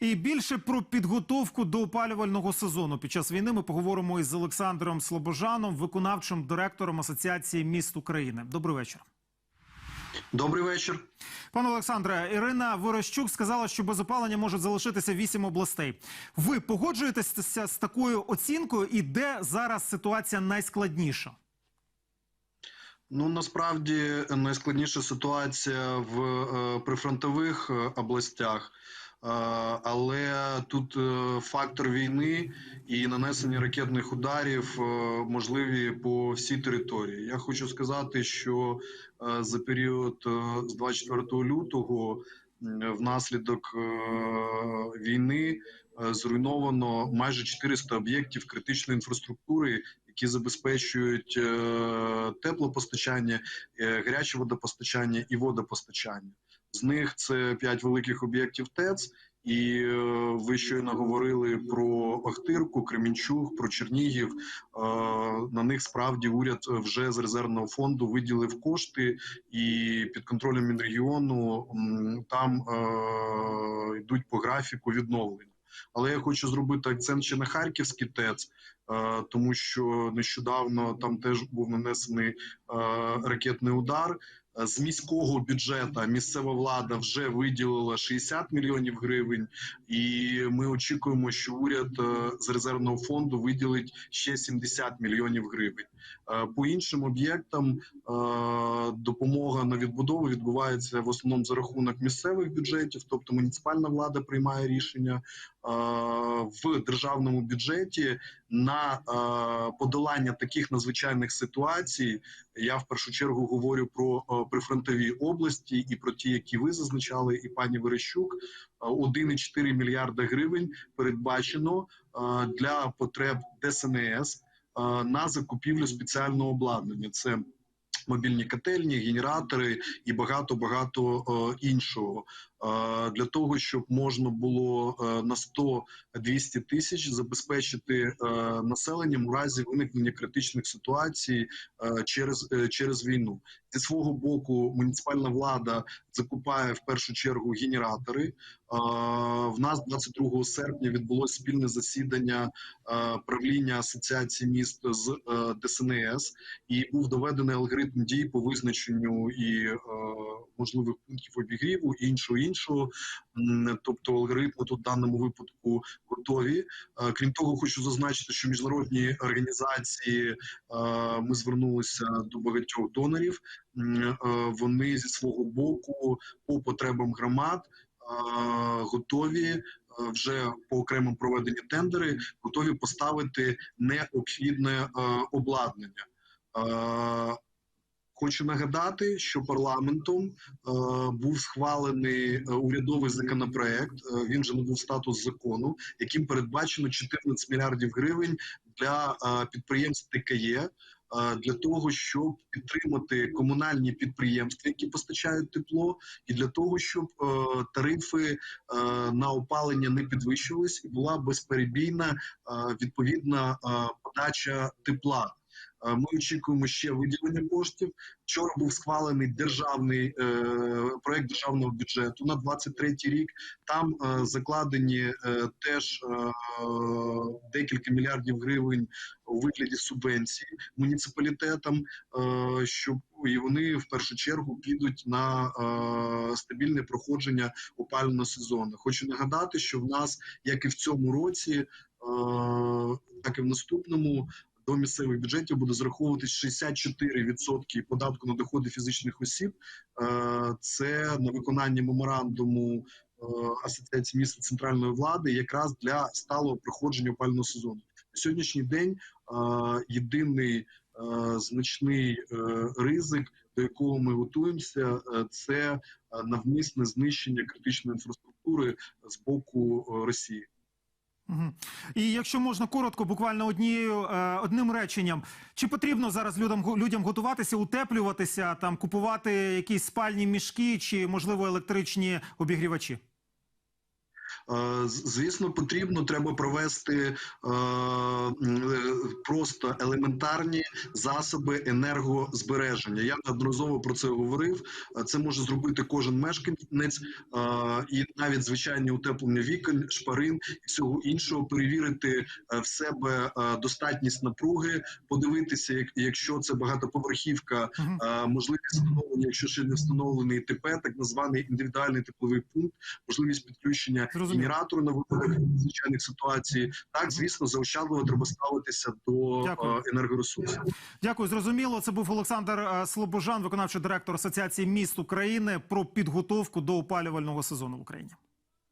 І більше про підготовку до опалювального сезону під час війни ми поговоримо із Олександром Слобожаном, виконавчим директором Асоціації міст України. Добрий вечір. Добрий вечір. Пане Олександре, Ірина Ворощук сказала, що без опалення можуть залишитися вісім областей. Ви погоджуєтеся з такою оцінкою, і де зараз ситуація найскладніша? Ну насправді найскладніша ситуація в е, прифронтових е, областях, але тут е, фактор війни і нанесення ракетних ударів е, можливі по всій території. Я хочу сказати, що е, за період з 24 лютого внаслідок війни зруйновано майже 400 об'єктів критичної інфраструктури, які забезпечують теплопостачання, гаряче водопостачання і водопостачання. З них це 5 великих об'єктів ТЕЦ. І е, ви щойно говорили про Охтирку, Кремінчуг, про Чернігів. Е, На них справді уряд вже з резервного фонду виділив кошти, і під контролем Мінрегіону там е, йдуть по графіку відновлення. Але я хочу зробити акцент ще на Харківський ТЕЦ, е, тому що нещодавно там теж був нанесений е, ракетний удар. Е, З міського бюджету місцева влада вже виділила 60 мільйонів гривень, і ми очікуємо, що уряд е, з резервного фонду виділить ще 70 мільйонів гривень. Е, По іншим об'єктам е, допомога на відбудову відбувається в основному за рахунок місцевих бюджетів, тобто муніципальна влада приймає рішення е, в державному бюджеті на подолання таких надзвичайних ситуацій. Я в першу чергу говорю про прифронтові області і про ті, які ви зазначали, і пані Верещук. Е, 1,4 мільярда гривень передбачено для потреб ДСНС на закупівлю спеціального обладнання. Це мобільні котельні, генератори і багато багато е, іншого Е, для того, щоб можна було е, на 100-200 тисяч забезпечити е, населенням у разі виникнення критичних ситуацій е, через, е, через війну. Зі свого боку, муніципальна влада закупає в першу чергу генератори. Е, В нас 22 серпня відбулося спільне засідання е, правління асоціації міст з е, ДСНС, і був доведений алгоритм дій по визначенню і можливих пунктів обігріву іншого іншого. Тобто алгоритми тут в даному випадку готові. Е, Крім того, хочу зазначити, що міжнародні організації е, ми звернулися до багатьох донорів. Е, Вони зі свого боку по потребам громад готові вже по окремим проведені тендери, готові поставити необхідне е, обладнання. Е, Хочу нагадати, що парламентом е, був схвалений е, урядовий законопроект. е, він же набув статус закону, яким передбачено 14 мільярдів гривень для е, підприємств ТКЄ. е, Для того щоб підтримати комунальні підприємства, які постачають тепло, і для того, щоб е, тарифи е, на опалення не підвищувались, і була безперебійна е, відповідна подача тепла. Е, Ми очікуємо ще виділення коштів. Вчора був схвалений державний е, проект державного бюджету на 23 рік. Там е, закладені теж декілька мільярдів гривень у вигляді субвенцій муніципалітетам, щоб і вони в першу чергу підуть на стабільне проходження опалювального сезону. Хочу нагадати, що в нас, як і в цьому році, так і в наступному. До місцевих бюджетів буде зараховуватись 64% податку на доходи фізичних осіб. Е, Це на виконання меморандуму е, асоціації міст центральної влади, якраз для сталого проходження опального сезону. На сьогоднішній день е, єдиний значний ризик, до якого ми готуємося, це навмисне знищення критичної інфраструктури з боку Росії. І якщо можна коротко, буквально однією е, одним реченням, чи потрібно зараз людям людям готуватися, утеплюватися, там купувати якісь спальні мішки чи можливо електричні обігрівачі? Е, Звісно, потрібно треба провести е, просто елементарні засоби енергозбереження. Я неодноразово про це говорив. Це може зробити кожен мешканець, і навіть звичайне утеплення вікон, шпарин і всього іншого перевірити е, в себе е, достатність напруги, подивитися, як- якщо це багатоповерхівка, е, можливість встановлення, якщо ще не встановлений ТП, так званий індивідуальний тепловий пункт, можливість підключення Зрозуміло. генератору на випадок звичайних ситуацій. Так, звісно, заощадливо треба ставитися до Дякую. е, енергоресурсів. Дякую, зрозуміло. Це був Олександр е, Слобожан, виконавчий директор Асоціації міст України про підготовку до опалювального сезону в Україні.